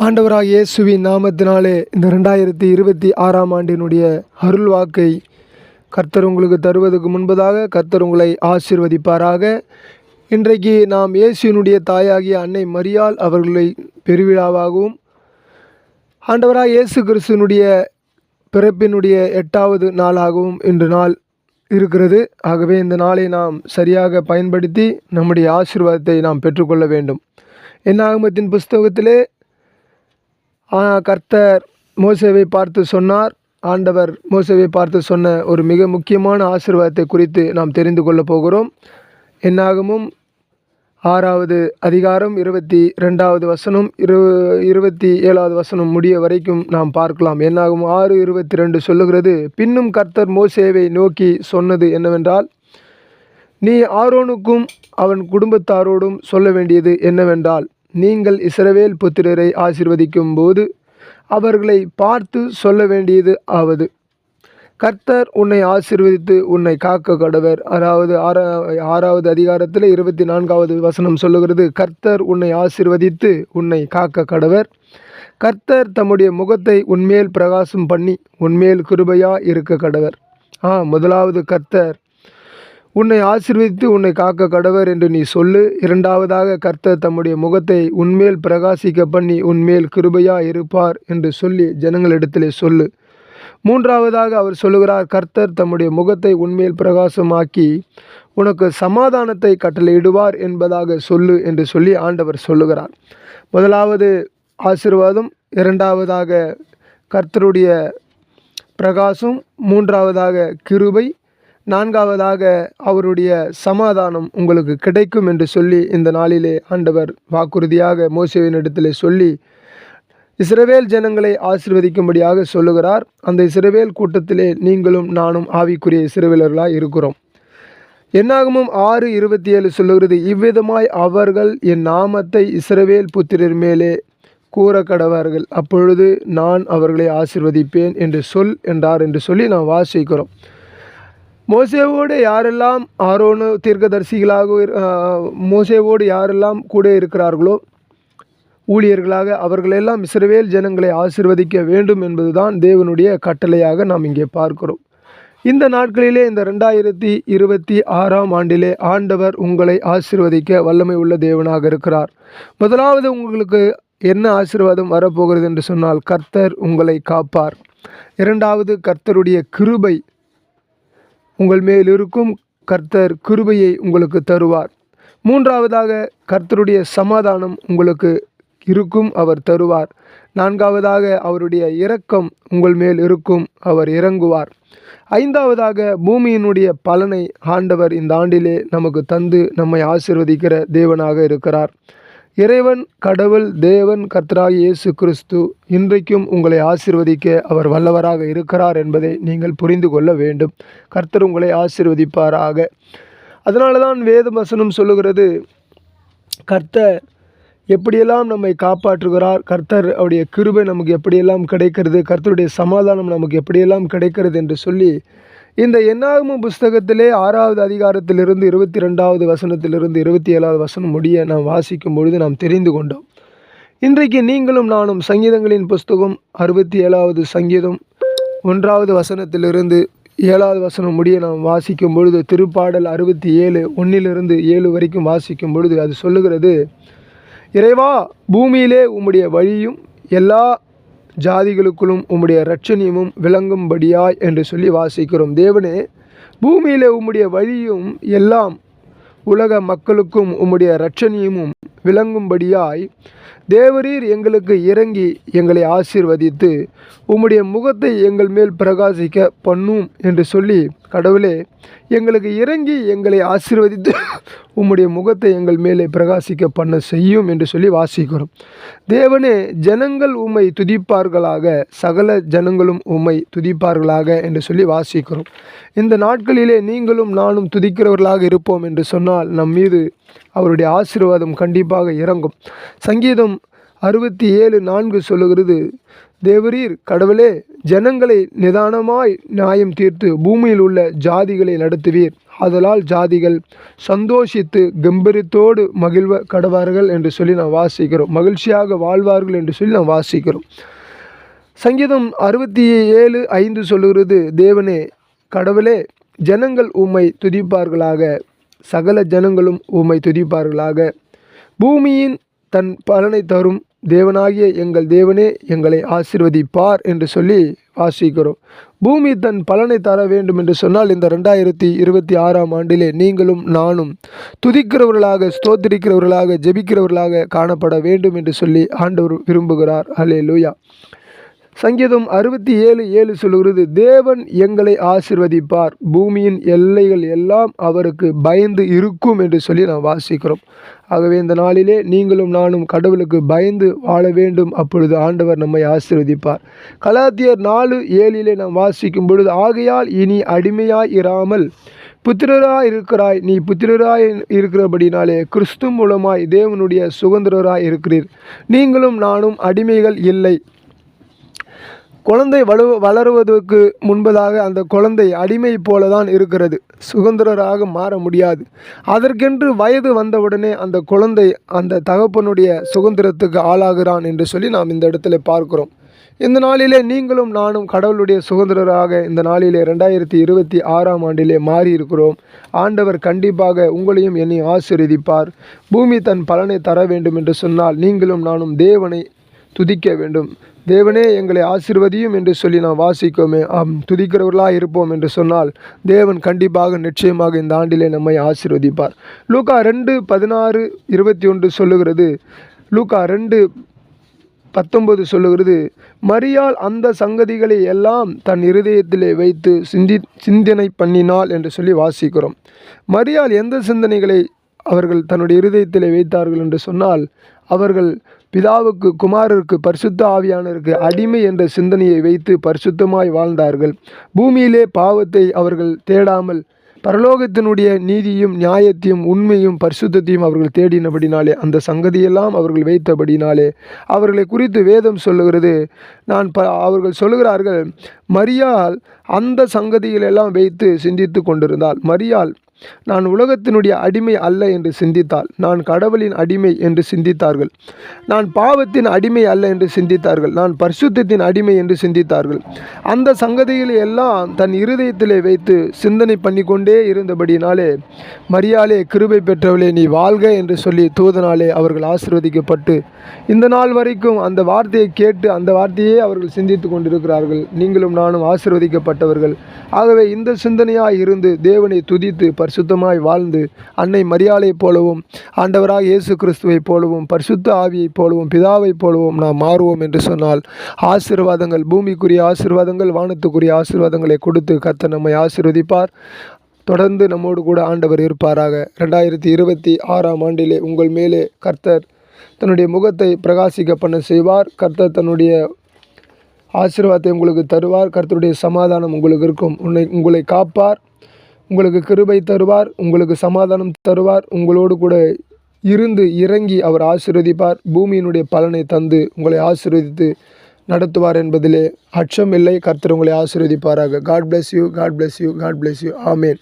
ஆண்டவராக இயேசுவின் நாமத்தினாலே இந்த ரெண்டாயிரத்தி இருபத்தி ஆறாம் ஆண்டினுடைய அருள் வாக்கை கர்த்தர் உங்களுக்கு தருவதற்கு முன்பதாக கர்த்தர் உங்களை ஆசீர்வதிப்பாராக. இன்றைக்கு நாம் இயேசுவினுடைய தாயாகிய அன்னை மரியாள் அவர்களை பெருவிழாவாகவும் ஆண்டவராக இயேசு கிறிஸ்துனுடைய பிறப்பினுடைய எட்டாவது நாளாகவும் இன்று நாள் இருக்கிறது. ஆகவே இந்த நாளை நாம் சரியாக பயன்படுத்தி நம்முடைய ஆசீர்வாதத்தை நாம் பெற்றுக்கொள்ள வேண்டும். என்னாகமத்தின் புஸ்தகத்திலே கர்த்தர் மோசேவை பார்த்து சொன்னார். ஆண்டவர் மோசேவை பார்த்து சொன்ன ஒரு மிக முக்கியமான ஆசிர்வாதத்தை குறித்து நாம் தெரிந்து கொள்ளப் போகிறோம். என்னாகமும் ஆறாவது அதிகாரம் இருபத்தி ரெண்டாவது வசனம் இரு இருபத்தி ஏழாவது வசனம் முடிய வரைக்கும் நாம் பார்க்கலாம். என்னாகும் ஆறு இருபத்தி ரெண்டு சொல்லுகிறது பின்னும் கர்த்தர் மோசேவை நோக்கி சொன்னது என்னவென்றால் நீ ஆரோனுக்கும் அவன் குடும்பத்தாரோடும் சொல்ல வேண்டியது என்னவென்றால் நீங்கள் இஸ்ரவேல் புத்திரரை ஆசிர்வதிக்கும் போது அவர்களை பார்த்து சொல்ல வேண்டியது ஆவது. கர்த்தர் உன்னை ஆசிர்வதித்து உன்னை காக்க கடவர். அதாவது ஆறா ஆறாவது அதிகாரத்தில் இருபத்தி நான்காவது வசனம் சொல்லுகிறது கர்த்தர் உன்னை ஆசிர்வதித்து உன்னை காக்க கடவர். கர்த்தர் தம்முடைய முகத்தை உன்மேல் பிரகாசம் பண்ணி உன்மேல் கிருபையாக இருக்க கடவர். ஆ முதலாவது கர்த்தர் உன்னை ஆசிர்வதித்து உன்னை காக்க கடவர் என்று நீ சொல்லு. இரண்டாவதாக கர்த்தர் தம்முடைய முகத்தை உன்மேல் பிரகாசிக்க பண்ணி உன்மேல் கிருபையா இருப்பார் என்று சொல்லி ஜனங்களிடத்திலே சொல்லு. மூன்றாவதாக அவர் சொல்லுகிறார் கர்த்தர் தம்முடைய முகத்தை உன்மேல் பிரகாசமாக்கி உனக்கு சமாதானத்தை கட்டளையிடுவார் என்பதாக சொல்லு என்று சொல்லி ஆண்டவர் சொல்லுகிறார். முதலாவது ஆசீர்வாதம் இரண்டாவதாக கர்த்தருடைய பிரகாசம் மூன்றாவதாக கிருபை நான்காவதாக அவருடைய சமாதானம் உங்களுக்கு கிடைக்கும் என்று சொல்லி இந்த நாளிலே ஆண்டவர் வாக்குறுதியாக மோசேவின் இடத்திலே சொல்லி இஸ்ரவேல் ஜனங்களை ஆசிர்வதிக்கும்படியாக சொல்லுகிறார். அந்த இஸ்ரவேல் கூட்டத்திலே நீங்களும் நானும் ஆவிக்குரிய இஸ்ரவேலர்களாக இருக்கிறோம். என்னாகமும் ஆறு இருபத்தி ஏழு சொல்லுகிறது இவ்விதமாய் அவர்கள் என் நாமத்தை இஸ்ரவேல் புத்திரர் மேலே கூற கடவார்கள் அப்பொழுது நான் அவர்களை ஆசிர்வதிப்பேன் என்று சொல் என்றார் என்று சொல்லி நாம் வாசிக்கிறோம். மோசேவோடு யாரெல்லாம் ஆரோனு தீர்க்கதரிசிகளாக இரு- மோசேவோடு யாரெல்லாம் கூட இருக்கிறார்களோ ஊழியர்களாக அவர்களெல்லாம் இஸ்ரவேல் ஜனங்களை ஆசிர்வதிக்க வேண்டும் என்பதுதான் தேவனுடைய கட்டளையாக நாம் இங்கே பார்க்கிறோம். இந்த நாட்களிலே இந்த ரெண்டாயிரத்தி இருபத்தி ஆறாம் ஆண்டிலே ஆண்டவர் உங்களை ஆசிர்வதிக்க வல்லமை உள்ள தேவனாக இருக்கிறார். முதலாவது உங்களுக்கு என்ன ஆசீர்வாதம் வரப்போகிறது என்று சொன்னால் கர்த்தர் உங்களை காப்பார். இரண்டாவது கர்த்தருடைய கிருபை உங்கள் மேல் இருக்கும் கர்த்தர் கிருபையை உங்களுக்கு தருவார். மூன்றாவதாக கர்த்தருடைய சமாதானம் உங்களுக்கு இருக்கும் அவர் தருவார். நான்காவதாக அவருடைய இரக்கம் உங்கள் மேல் இருக்கும் அவர் இறங்குவார். ஐந்தாவதாக பூமியினுடைய பலனை ஆண்டவர் இந்த ஆண்டிலே நமக்கு தந்து நம்மை ஆசீர்வதிக்கிற தேவனாக இருக்கிறார். இறைவன் கடவுள் தேவன் கர்த்தராகிய இயேசு கிறிஸ்து இன்றைக்கும் உங்களை ஆசிர்வதிக்க அவர் வல்லவராக இருக்கிறார் என்பதை நீங்கள் புரிந்து கொள்ள வேண்டும். கர்த்தர் உங்களை ஆசிர்வதிப்பாராக. அதனால தான் வேத வசனம் சொல்லுகிறது கர்த்தர் எப்படியெல்லாம் நம்மை காப்பாற்றுகிறார்? கர்த்தர் அவருடைய கிருபை நமக்கு எப்படியெல்லாம் கிடைக்கிறது? கர்த்தருடைய சமாதானம் நமக்கு எப்படியெல்லாம் கிடைக்கிறது? என்று சொல்லி இந்த என்னாகமும் புஸ்தகத்திலே ஆறாவது அதிகாரத்திலிருந்து இருபத்தி ரெண்டாவது வசனத்திலிருந்து இருபத்தி ஏழாவது வசனம் முடிய நாம் வாசிக்கும் பொழுது நாம் தெரிந்து கொண்டோம். இன்றைக்கு நீங்களும் நானும் சங்கீதங்களின் புஸ்தகம் அறுபத்தி ஏழாவது சங்கீதம் ஒன்றாவது வசனத்திலிருந்து ஏழாவது வசனம் முடிய நாம் வாசிக்கும் பொழுது திருப்பாடல் அறுபத்தி ஏழு ஒன்றிலிருந்து ஏழு வரைக்கும் வாசிக்கும் பொழுது அது சொல்லுகிறது இறைவா பூமியிலே உம்முடைய வழியும் எல்லா ஜாதிகளுக்குள்ளும் உம்முடைய இரட்சணியமும் விளங்கும்படியாய் என்று சொல்லி வாசிக்கிறோம். தேவனே பூமியிலே உம்முடைய வழியும் எல்லாம் உலக மக்களுக்கும் உம்முடைய இரட்சணியமும் விளங்கும்படியாய் தேவரீர் எங்களுக்கு இறங்கி எங்களை ஆசீர்வதித்து உம்முடைய முகத்தை எங்கள் மேல் பிரகாசிக்க பண்ணும் என்று சொல்லி கடவுளே எங்களுக்கு இறங்கி எங்களை ஆசீர்வதித்து உம்முடைய முகத்தை எங்கள் மேலே பிரகாசிக்க பண்ண செய்யும் என்று சொல்லி வாசிக்கிறோம். தேவனே ஜனங்கள் உம்மை துதிப்பார்களாக சகல ஜனங்களும் உம்மை துதிப்பார்களாக என்று சொல்லி வாசிக்கிறோம். இந்த நாட்களிலே நீங்களும் நானும் துதிக்கிறவர்களாக இருப்போம் என்று சொன்னால் நம் மீது அவருடைய ஆசீர்வாதம் கண்டிப்பாக இறங்கும். சங்கீதம் அறுபத்தி ஏழு நான்கு சொல்லுகிறது தேவரீர் கடவுளே ஜனங்களை நிதானமாய் நியாயம் தீர்த்து பூமியில் உள்ள ஜாதிகளை நடத்துவீர். ஆதலால் ஜாதிகள் சந்தோஷித்து கம்பீரத்தோடு மகிழ்வ கடவார்கள் என்று சொல்லி நாம் வாசிக்கிறோம். மகிழ்ச்சியாக வாழ்வார்கள் என்று சொல்லி நாம் வாசிக்கிறோம். சங்கீதம் அறுபத்தி ஏழு ஐந்து சொல்லுகிறது தேவனே கடவுளே ஜனங்கள் உம்மை துதிப்பார்களாக. சகல ஜனங்களும் உம்மை துதிப்பார்களாக. பூமியின் தன் பலனை தரும் தேவனாகிய எங்கள் தேவனே எங்களை ஆசிர்வதிப்பார் என்று சொல்லி வாசிக்கிறோம். பூமி தன் பலனை தர வேண்டும் என்று சொன்னால் இந்த ரெண்டாயிரத்தி இருபத்தி ஆறாம் ஆண்டிலே நீங்களும் நானும் துதிக்கிறவர்களாக ஸ்தோத்திரிக்கிறவர்களாக ஜெபிக்கிறவர்களாக காணப்பட வேண்டும் என்று சொல்லி ஆண்டவர் விரும்புகிறார். அலே லூயா சங்கீதம் அறுபத்தி ஏழு ஏழு சொல்லுகிறது தேவன் எங்களை ஆசிர்வதிப்பார். பூமியின் எல்லைகள் எல்லாம் அவருக்கு பயந்து இருக்கும் என்று சொல்லி நாம் வாசிக்கிறோம். ஆகவே இந்த நாளிலே நீங்களும் நானும் கடவுளுக்கு பயந்து வாழ வேண்டும். அப்பொழுது ஆண்டவர் நம்மை ஆசிர்வதிப்பார். கலாத்தியர் நாலு ஏழிலே நாம் வாசிக்கும் பொழுது ஆகையால் இனி அடிமையாய் இராமல் புத்திரராய் இருக்கிறாய். நீ புத்திரராய் இருக்கிறபடினாலே கிறிஸ்து மூலமாய் தேவனுடைய சுதந்திரராய் இருக்கிறீர். நீங்களும் நானும் அடிமைகள் இல்லை. குழந்தை வலு வளருவதற்கு முன்பதாக அந்த குழந்தை அடிமை போல தான் இருக்கிறது. சுதந்திரராக மாற முடியாது. அதற்கென்று வயது வந்தவுடனே அந்த குழந்தை அந்த தகப்பனுடைய சுதந்திரத்துக்கு ஆளாகிறான் என்று சொல்லி நாம் இந்த இடத்துல பார்க்கிறோம். இந்த நாளிலே நீங்களும் நானும் கடவுளுடைய சுதந்திரராக இந்த நாளிலே ரெண்டாயிரத்தி இருபத்தி ஆறாம் ஆண்டிலே மாறி இருக்கிறோம் ஆண்டவர் கண்டிப்பாக உங்களையும் என்னை ஆசீர்வதிப்பார். பூமி தன் பலனை தர வேண்டும் என்று சொன்னால் நீங்களும் நானும் தேவனை துதிக்க வேண்டும். தேவனே எங்களை ஆசிர்வதியும் என்று சொல்லி நாம் வாசிக்கோமே ஆம் துதிக்கிறவர்களாக இருப்போம் என்று சொன்னால் தேவன் கண்டிப்பாக நிச்சயமாக இந்த ஆண்டிலே நம்மை ஆசிர்வதிப்பார். லூக்கா ரெண்டு பதினாறு இருபத்தி ஒன்று சொல்லுகிறது. லூக்கா ரெண்டு பத்தொன்பது சொல்லுகிறது. மரியால் அந்த சங்கதிகளை எல்லாம் தன் இருதயத்திலே வைத்து சிந்தி சிந்தனை பண்ணினாள் என்று சொல்லி வாசிக்கிறோம். மரியால் எந்த சிந்தனைகளை அவர்கள் தன்னுடைய இருதயத்திலே வைத்தார்கள் என்று சொன்னால் அவர்கள் பிதாவுக்கு குமாரருக்கு பரிசுத்த ஆவியானருக்கு அடிமை என்ற சிந்தனையை வைத்து பரிசுத்தமாய் வாழ்ந்தார்கள். பூமியிலே பாவத்தை அவர்கள் தேடாமல் பரலோகத்தினுடைய நீதியும் நியாயத்தையும் உண்மையும் பரிசுத்தத்தையும் அவர்கள் தேடினபடினாலே அந்த சங்கதியெல்லாம் அவர்கள் வைத்தபடினாலே அவர்களை குறித்து வேதம் சொல்லுகிறது. நான் ப அவர்கள் சொல்லுகிறார்கள் மரியால் அந்த சங்கதிகளெல்லாம் வைத்து சிந்தித்து கொண்டிருந்தால் மரியால் நான் உலகத்தினுடைய அடிமை அல்ல என்று சிந்தித்தாள் நான் கடவுளின் அடிமை என்று சிந்தித்தார்கள். நான் பாவத்தின் அடிமை அல்ல என்று சிந்தித்தார்கள். நான் பரிசுத்தத்தின் அடிமை என்று சிந்தித்தார்கள். அந்த சங்கதிகளை எல்லாம் தன் இருதயத்திலே வைத்து சிந்தனை பண்ணிக்கொண்டே இருந்தபடினாலே மரியாலே கிருபை பெற்றவளே நீ வாழ்க என்று சொல்லி தூதனாலே அவர்கள் ஆசிர்வதிக்கப்பட்டு இந்த நாள் வரைக்கும் அந்த வார்த்தையை கேட்டு அந்த வார்த்தையே அவர்கள் சிந்தித்து கொண்டிருக்கிறார்கள். நீங்களும் நானும் ஆசிர்வதிக்கப்பட்டவர்கள். ஆகவே இந்த சிந்தனையாக இருந்து தேவனை துதித்து பரிசுத்தமாய் வாழ்ந்து அன்னை மரியாளைப் போலவும் ஆண்டவராக இயேசு கிறிஸ்துவைப் போலவும் பரிசுத்த ஆவியைப் போலவும் பிதாவைப் போலவும் நாம் மாறுவோம் என்று சொன்னால் ஆசீர்வாதங்கள் பூமிக்குரிய ஆசீர்வாதங்கள் வானத்துக்குரிய ஆசீர்வாதங்களை கொடுத்து கர்த்தர் நம்மை ஆசீர்வதிப்பார். தொடர்ந்து நம்மோடு கூட ஆண்டவர் இருப்பாராக. ரெண்டாயிரத்தி இருபத்தி ஆறாம் ஆண்டிலே உங்கள் மேலே கர்த்தர் தன்னுடைய முகத்தை பிரகாசிக்க பண்ண செய்வார். கர்த்தர் தன்னுடைய ஆசீர்வாதத்தை உங்களுக்கு தருவார். கர்த்தருடைய சமாதானம் உங்களுக்கு இருக்கும். உன்னை உங்களை காப்பார். உங்களுக்கு கிருபை தருவார் உங்களுக்கு சமாதானம் தருவார் உங்களோடு கூட இருந்து இறங்கி அவர் ஆசீர்வதிப்பார். பூமியினுடைய பலனை தந்து உங்களை ஆசீர்வதித்து நடத்துவார் என்பதிலே அச்சம் இல்லை. கர்த்தர் உங்களை ஆசீர்வதிப்பாராக. God bless you God bless you God bless you amen